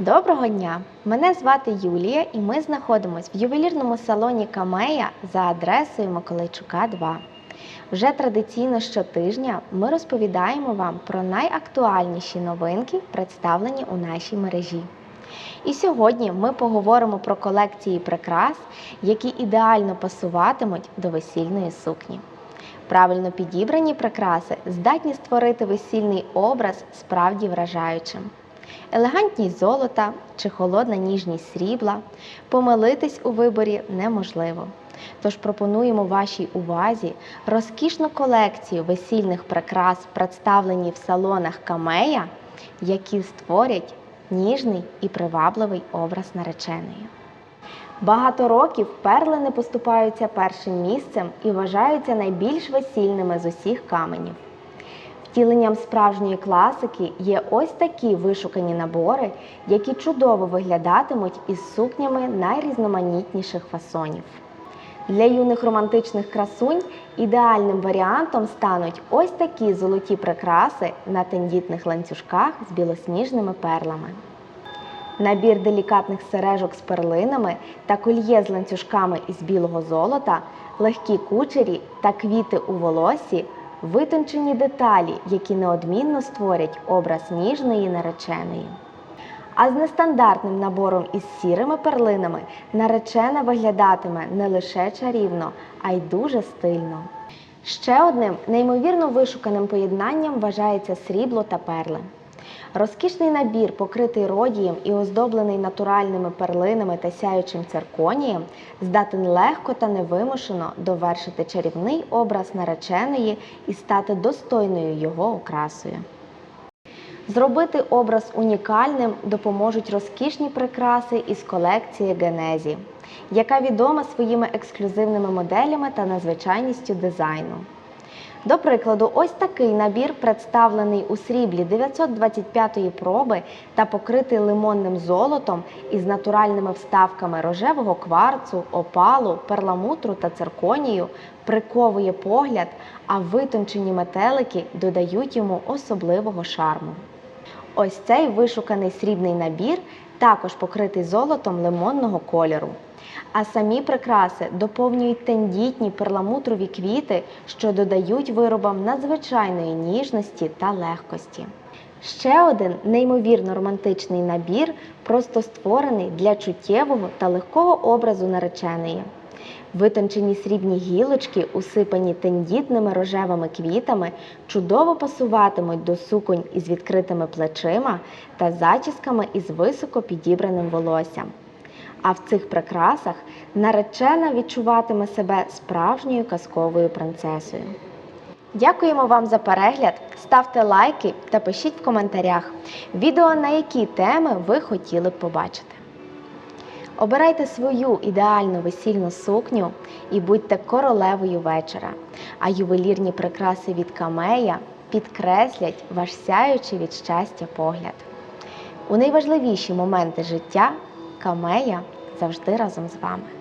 Доброго дня! Мене звати Юлія і ми знаходимося в ювелірному салоні Камея за адресою Миколайчука 2. Вже традиційно щотижня ми розповідаємо вам про найактуальніші новинки, представлені у нашій мережі. І сьогодні ми поговоримо про колекції прикрас, які ідеально пасуватимуть до весільної сукні. Правильно підібрані прикраси здатні створити весільний образ справді вражаючим. Елегантність золота чи холодна ніжність срібла помилитись у виборі неможливо. Тож пропонуємо вашій увазі розкішну колекцію весільних прикрас, представлені в салонах Камея, які створять ніжний і привабливий образ нареченої. Багато років перли не поступаються першим місцем і вважаються найбільш весільними з усіх каменів. Втіленням справжньої класики є ось такі вишукані набори, які чудово виглядатимуть із сукнями найрізноманітніших фасонів. Для юних романтичних красунь ідеальним варіантом стануть ось такі золоті прикраси на тендітних ланцюжках з білосніжними перлами. Набір делікатних сережок з перлинами та кольє з ланцюжками із білого золота, легкі кучері та квіти у волосі витончені деталі, які неодмінно створять образ ніжної нареченої. А з нестандартним набором із сірими перлинами наречена виглядатиме не лише чарівно, а й дуже стильно. Ще одним неймовірно вишуканим поєднанням вважається срібло та перли. Розкішний набір, покритий родієм і оздоблений натуральними перлинами та сяючим цирконієм, здатен легко та невимушено довершити чарівний образ нареченої і стати достойною його окрасою. Зробити образ унікальним допоможуть розкішні прикраси із колекції Генезі, яка відома своїми ексклюзивними моделями та надзвичайністю дизайну. До прикладу, ось такий набір представлений у сріблі 925-ї проби та покритий лимонним золотом із натуральними вставками рожевого кварцу, опалу, перламутру та цирконію, приковує погляд, а витончені метелики додають йому особливого шарму. Ось цей вишуканий срібний набір також покритий золотом лимонного кольору. А самі прикраси доповнюють тендітні перламутрові квіти, що додають виробам надзвичайної ніжності та легкості. Ще один неймовірно романтичний набір, просто створений для чуттєвого та легкого образу нареченої. Витончені срібні гілочки, усипані тендітними рожевими квітами, чудово пасуватимуть до суконь із відкритими плечима та зачісками із високо підібраним волоссям. А в цих прикрасах наречена відчуватиме себе справжньою казковою принцесою. Дякуємо вам за перегляд. Ставте лайки та пишіть в коментарях відео, на які теми ви хотіли б побачити. Обирайте свою ідеальну весільну сукню і будьте королевою вечора. А ювелірні прикраси від камея підкреслять ваш сяючий від щастя погляд. У найважливіші моменти життя камея завжди разом з вами.